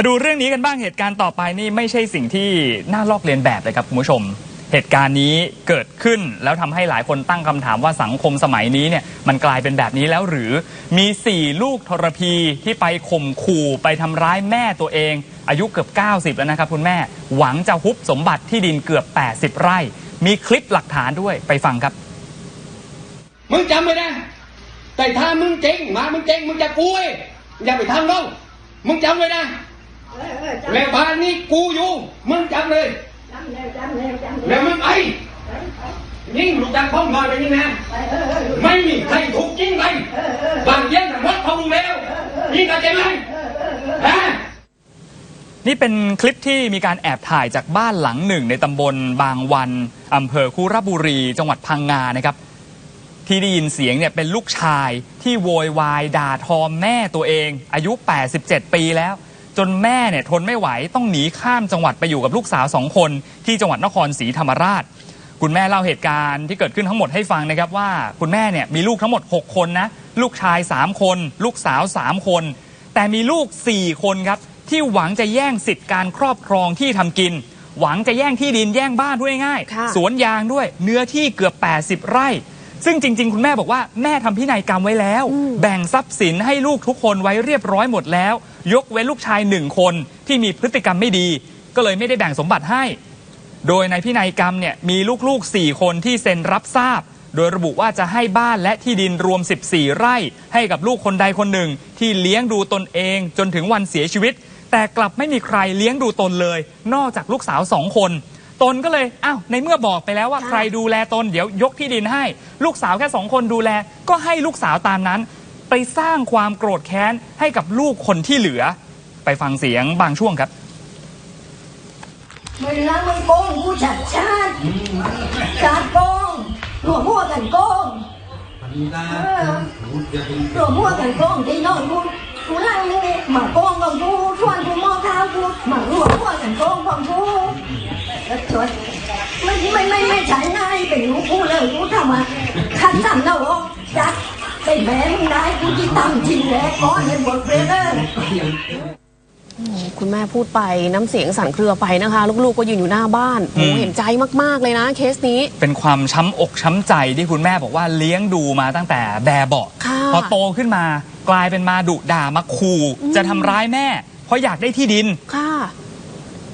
มาดูเรื่องนี้กันบ้างเหตุการณ์ต่อไปนี่ไม่ใช่สิ่งที่น่าลอกเลียนแบบเลยครับคุณผู้ชม เหตุการณ์นี้เกิดขึ้นแล้วทำให้หลายคนตั้งคำถามว่าสังคมสมัยนี้เนี่ยมันกลายเป็นแบบนี้แล้วหรือมี 4 ลูกทรพีที่ไปข่มขู่ไปทำร้ายแม่ตัวเอง อายุเกือบ 90 แล้วนะครับคุณแม่หวังจะฮุบสมบัติที่ดินเกือบ 80 ไร่ มีคลิปหลักฐานด้วยไปฟังครับมึงจำไว้นะแต่ถ้ามึงเจ๊งมามึงเจ๊งมึงจะกูเองอย่าไปทำน้องมึงจำไว้นะ แล้วบ้านนี้กูอยู่มึงจำเลยจำเลยจำเลยแล้วมึงไอ้ยิ่งลูกจังพ้องลอยไปนี่นะไปเออเออไม่มีใครถูกจริงไปบางเยี่ยงทั้งหมดของมึงแล้วยิ่งกันใจไหมฮะนี่เป็นคลิปที่มีการแอบถ่ายจากบ้านหลังหนึ่ง ในตำบลบางวันอำเภอคุระบุรี จังหวัดพังงานะครับ ที่ได้ยินเสียงเนี่ยเป็นลูกชายที่โวยวายด่าทอแม่ตัวเอง อายุ 87 ปีแล้ว จนแม่เนี่ยทนไม่ไหวต้องหนีข้ามจังหวัดไปอยู่กับลูกสาวสองคน ที่จังหวัดนครศรีธรรมราช คุณแม่เล่าเหตุการณ์ที่เกิดขึ้นทั้งหมดให้ฟังนะครับว่าคุณแม่เนี่ยมีลูกทั้งหมด 6 คนนะลูกชาย 3 คน ลูกสาว 3 คน แต่มีลูก 4 คนครับที่หวังจะแย่งสิทธิ์การครอบครองที่ทำกิน หวังจะแย่งที่ดินแย่งบ้านด้วยง่ายๆค่ะสวนยางด้วยเนื้อที่เกือบ 80 ไร่ ซึ่งจริง ๆ คุณแม่บอกว่าแม่ทำพินัยกรรมไว้แล้ว แบ่งทรัพย์สินให้ลูกทุกคนไว้เรียบร้อยหมดแล้ว ยกเว้นลูกชายหนึ่งคนที่มีพฤติกรรมไม่ดี ก็เลยไม่ได้แบ่งสมบัติให้ โดยในพินัยกรรมเนี่ยมีลูกๆ 4 คนที่เซ็นรับทราบ โดยระบุว่าจะให้บ้านและที่ดินรวม 14 ไร่ ให้กับลูกคนใดคนหนึ่ง ที่เลี้ยงดูตนเองจนถึงวันเสียชีวิต แต่กลับไม่มีใครเลี้ยงดูตนเลย นอกจากลูกสาวสองคนตนก็เลย อ้าว ในเมื่อบอกไปแล้วว่าใครดูแลตน เดี๋ยวยกที่ดินให้ ลูกสาวแค่สองคนดูแล ก็ให้ลูกสาวตามนั้น ไปสร้างความโกรธแค้นให้กับลูกคนที่เหลือ ไปฟังเสียงบางช่วงครับมึงรักมึงโกงกูชัดชาติชาติโกงหัวหัวกันโกงหัวหัวกันโกงที่นอนกูกูไล่เลยมาโกงของกูชวนกูมองเท้ากูมาหัวหัวกันโกงของกูแล้วชวนไม่ไม่ไม่ไม่ใช่นายเป็นลูกกูเลยกูทำมาขันสั่นแล้วจัดเป็น แม่มึงได้กูที่ตั้งจริงแล้วก้อนในบทเรียนเลยคุณแม่พูดไปน้ำเสียงสั่นเครือไปนะคะ ลูกๆก็ยืนอยู่หน้าบ้านโอ้อืมเห็นใจมากๆเลยนะเคสนี้ เป็นความช้ำอกช้ำใจที่คุณแม่บอกว่าเลี้ยงดูมาตั้งแต่แบบเบาะค่ะพอโตขึ้นมากลายเป็นมาดุด่ามาขู่จะทำร้ายแม่ เพราะอยากได้ที่ดินค่ะ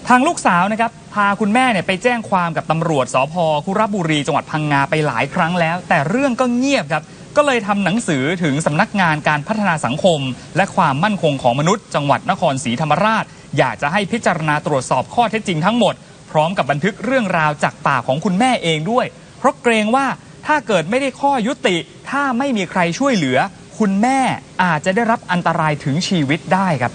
ทางลูกสาวนะครับพาคุณแม่เนี่ยไปแจ้งความกับตำรวจสพคุระบุรีจังหวัดพังงาไปหลายครั้งแล้ว แต่เรื่องก็เงียบครับ ก็เลยทำหนังสือถึงสำนักงานการพัฒนาสังคม และความมั่นคงของมนุษย์ จังหวัดนครศรีธรรมราช อยากจะให้พิจารณาตรวจสอบข้อเท็จจริงทั้งหมด พร้อมกับบันทึกเรื่องราวจากปากของคุณแม่เองด้วย เพราะเกรงว่าถ้าเกิดไม่ได้ข้อยุติ ถ้าไม่มีใครช่วยเหลือ คุณแม่อาจจะได้รับอันตรายถึงชีวิตได้ครับ